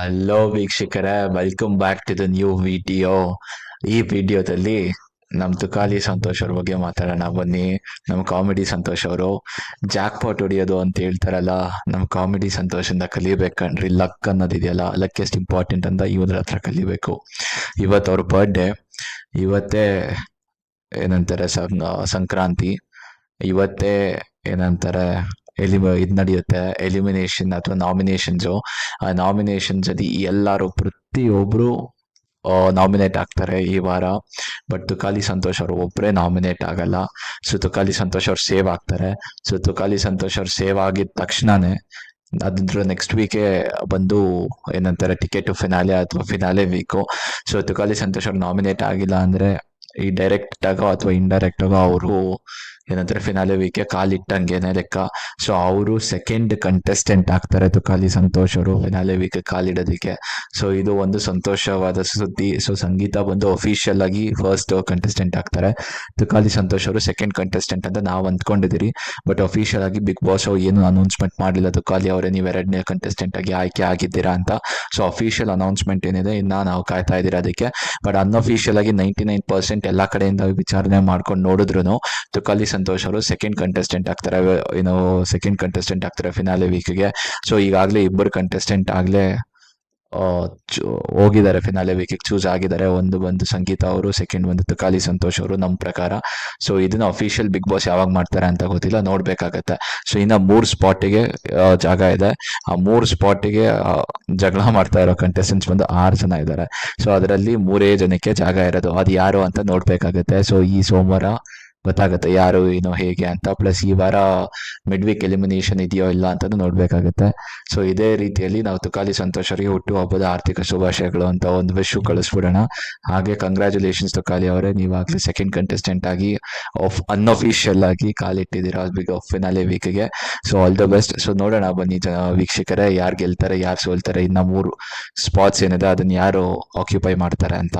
Hello ವೀಕ್ಷಕರೇ. Welcome back to the new video ಈ ವಿಡಿಯೋದಲ್ಲಿ ನಮ್ಮ ತುಕಾಲಿ ಸಂತೋಷ್ ಅವ್ರ ಬಗ್ಗೆ ಮಾತಾಡೋಣ. ಬನ್ನಿ. ನಮ್ಮ ಕಾಮಿಡಿ ಸಂತೋಷ್ ಅವರು. ಜಾಕ್ ಪಾಟ್ ಹೊಡಿಯೋದು ಅಂತ ಹೇಳ್ತಾರಲ್ಲ ನಮ್ಮ ಕಾಮಿಡಿ ಸಂತೋಷದಿಂದ ಕಲಿಬೇಕನ್ರಿ ಲಕ್ ಅನ್ನೋದಿದೆಯಲ್ಲ ಲಕ್ ಎಷ್ಟು ಇಂಪಾರ್ಟೆಂಟ್ ಅಂತ ಇವ್ರ ಹತ್ರ ಕಲಿಬೇಕು. ಇವತ್ತು ಅವ್ರ ಬರ್ಡೇ ಇವತ್ತೇ ಏನಂತಾರೆ, ಸಂಕ್ರಾಂತಿ. ಇವತ್ತೇ ಏನಂತಾರೆ ಎಲಿಮ ಇದು ನಡೆಯುತ್ತೆ ಎಲಿಮಿನೇಷನ್ ಅಥವಾ ನಾಮಿನೇಷನ್ಸು ಆ ನಾಮಿನೇಷನ್ಸ್ ಅಲ್ಲಿ ಎಲ್ಲರೂ ಪ್ರತಿಯೊಬ್ರು ನಾಮಿನೇಟ್ ಆಗ್ತಾರೆ ಈ ವಾರ. ಬಟ್ ತುಕಾಲಿ ಸಂತೋಷ್ ಅವರು ಒಬ್ಬರೇ ನಾಮಿನೇಟ್ ಆಗಲ್ಲ. ಸೊ ತುಕಾಲಿ ಸಂತೋಷ್ ಅವ್ರು ಸೇವ್ ಆಗ್ತಾರೆ. ಸೊ ತುಕಾಲಿ ಸಂತೋಷ್ ಅವ್ರು ಸೇವ್ ಆಗಿದ ತಕ್ಷಣನೇ ಅದ್ರ ನೆಕ್ಸ್ಟ್ ವೀಕೆ ಬಂದು ಏನಂತಾರೆ ಟಿಕೆಟ್ ಫಿನಾಲೆ ಅಥವಾ finale week so Tukali Santhosh ಅವ್ರು ನಾಮಿನೇಟ್ ಆಗಿಲ್ಲ ಅಂದ್ರೆ ಈ ಡೈರೆಕ್ಟ್ ಆಗೋ ಅಥವಾ ಇಂಡೈರೆಕ್ಟ್ ಆಗೋ ಅವರು ಏನಂತಾರೆ ಫಿನಾಲೆ ವೀಕೆ ಕಾಲಿಟ್ಟಂಗೆನೆ ಲೆಕ್ಕ. ಸೊ ಅವರು ಸೆಕೆಂಡ್ ಕಂಟೆಸ್ಟೆಂಟ್ ಆಗ್ತಾರೆ ತುಕಾಲಿ ಸಂತೋಷ್ ಅವರು ಫಿನಾಲೆ ವೀಕ್ ಕಾಲಿಡೋದಕ್ಕೆ ಸೊ ಇದು ಒಂದು ಸಂತೋಷವಾದ ಸುದ್ದಿ. ಸೊ ಸಂಗೀತ ಬಂದು ಅಫಿಷಿಯಲ್ ಆಗಿ ಫಸ್ಟ್ ಕಂಟೆಸ್ಟೆಂಟ್ ಆಗ್ತಾರೆ. ತುಕಾಲಿ ಸಂತೋಷ್ ಅವರು ಸೆಕೆಂಡ್ ಕಂಟೆಸ್ಟೆಂಟ್ ಅಂತ ನಾವು ಅಂದ್ಕೊಂಡಿದ್ದೀರಿ ಬಟ್ ಅಫಿಷಿಯಲ್ ಆಗಿ ಬಿಗ್ ಬಾಸ್ ಅವ್ರು ಏನು ಅನೌನ್ಸ್ಮೆಂಟ್ ಮಾಡಿಲ್ಲ ತುಕಾಲಿ ಅವರೇ, ನೀವು ಎರಡನೇ ಕಂಟೆಸ್ಟೆಂಟ್ ಆಗಿ ಆಯ್ಕೆ ಆಗಿದ್ದೀರಾ ಅಂತ. ಸೊ ಅಫಿಷಿಯಲ್ ಅನೌನ್ಸ್ಮೆಂಟ್ ಏನಿದೆ, ಇನ್ನ ನಾವು ಕಾಯ್ತಾ ಇದ್ದೀರಾ ಅದಕ್ಕೆ. ಬಟ್ ಅನ್ಅಫಿಷಿಯಲ್ ಆಗಿ ನೈಂಟಿ ನೈನ್ ಪರ್ಸೆಂಟ್ ಎಲ್ಲ ಕಡೆಯಿಂದ ವಿಚಾರಣೆ ಮಾಡ್ಕೊಂಡು ನೋಡಿದ್ರು ತುಕಾಲಿ ಸಂತೋಷ್ ಅವರು ಸೆಕೆಂಡ್ ಕಂಟೆಸ್ಟೆಂಟ್ ಆಗ್ತಾರೆ ಏನು ಸೆಕೆಂಡ್ ಕಂಟೆಸ್ಟೆಂಟ್ ಆಗ್ತಾರೆ ಫಿನಾಲೆ ವೀಕ್ಗೆ ಸೊ ಈಗಾಗಲೇ ಇಬ್ಬರು ಕಂಟೆಸ್ಟೆಂಟ್ ಆಗಲೇ ಹೋಗಿದ್ದಾರೆ ಫಿನಾಲೆ ವೀಕಿಗೆ ಚೂಸ್ ಆಗಿದ್ದಾರೆ. ಒಂದು ಬಂದು ಸಂಗೀತ ಅವರು ಸೆಕೆಂಡ್ ಬಂದು ತುಕಾಲಿ ಸಂತೋಷ್ ಅವರು, ನಮ್ಮ ಪ್ರಕಾರ. ಸೊ ಇದನ್ನ ಅಫಿಷಿಯಲ್ ಬಿಗ್ ಬಾಸ್ ಯಾವಾಗ ಮಾಡ್ತಾರೆ ಅಂತ ಗೊತ್ತಿಲ್ಲ. ನೋಡ್ಬೇಕಾಗತ್ತೆ. ಸೊ ಇನ್ನ ಮೂರು ಸ್ಪಾಟಿಗೆ ಜಾಗ ಇದೆ. ಆ ಮೂರು ಸ್ಪಾಟಿಗೆ ಜಗಳ ಮಾಡ್ತಾ ಇರೋ ಕಂಟೆಸ್ಟೆಂಟ್ಸ್ ಬಂದು ಆರು ಜನ ಇದ್ದಾರೆ. ಸೊ ಅದರಲ್ಲಿ ಮೂರೇ ಜನಕ್ಕೆ ಜಾಗ ಇರೋದು. ಅದು ಯಾರು ಅಂತ ನೋಡ್ಬೇಕಾಗತ್ತೆ. ಸೊ ಈ ಸೋಮವಾರ ಗೊತ್ತಾಗುತ್ತೆ ಯಾರು ಏನು ಹೇಗೆ ಅಂತ. ಪ್ಲಸ್ ಈ ವಾರ ಮಿಡ್ ವೀಕ್ ಎಲಿಮಿನೇಷನ್ ಇದೆಯೋ ಇಲ್ಲ ಅಂತ ನೋಡ್ಬೇಕಾಗತ್ತೆ. ಸೊ ಇದೇ ರೀತಿಯಲ್ಲಿ ನಾವು ತುಕಾಲಿ ಸಂತೋಷರಿಗೆ ಹುಟ್ಟು ಹಬ್ಬದ ಆರ್ಥಿಕ ಶುಭಾಶಯಗಳು ಅಂತ ಒಂದು ವಿಶ್ ಕಳಿಸ್ಬಿಡೋಣ. ಹಾಗೆ ಕಂಗ್ರ್ಯಾಚುಲೇಷನ್ಸ್ ತುಕಾಲಿ ಅವರೇ. ನೀವಾಗಲೇ ಸೆಕೆಂಡ್ ಕಂಟೆಸ್ಟೆಂಟ್ ಆಗಿ ಆಫ್ ಅನ್ಅಫಿಷಿಯಲ್ ಆಗಿ ಕಾಲಿಟ್ಟಿದ್ದೀರಾ big finale ವೀಕ್ಗೆ so all the best so ನೋಡೋಣ ಬನ್ನಿ ವೀಕ್ಷಕರೇ, ಯಾರು ಗೆಲ್ತಾರೆ, ಯಾರು ಸೋಲ್ತಾರೆ, ಇನ್ನ ಮೂರು ಸ್ಪಾಟ್ಸ್ ಏನಿದೆ, ಅದನ್ನ ಯಾರು ಆಕ್ಯುಪೈ ಮಾಡ್ತಾರೆ ಅಂತ.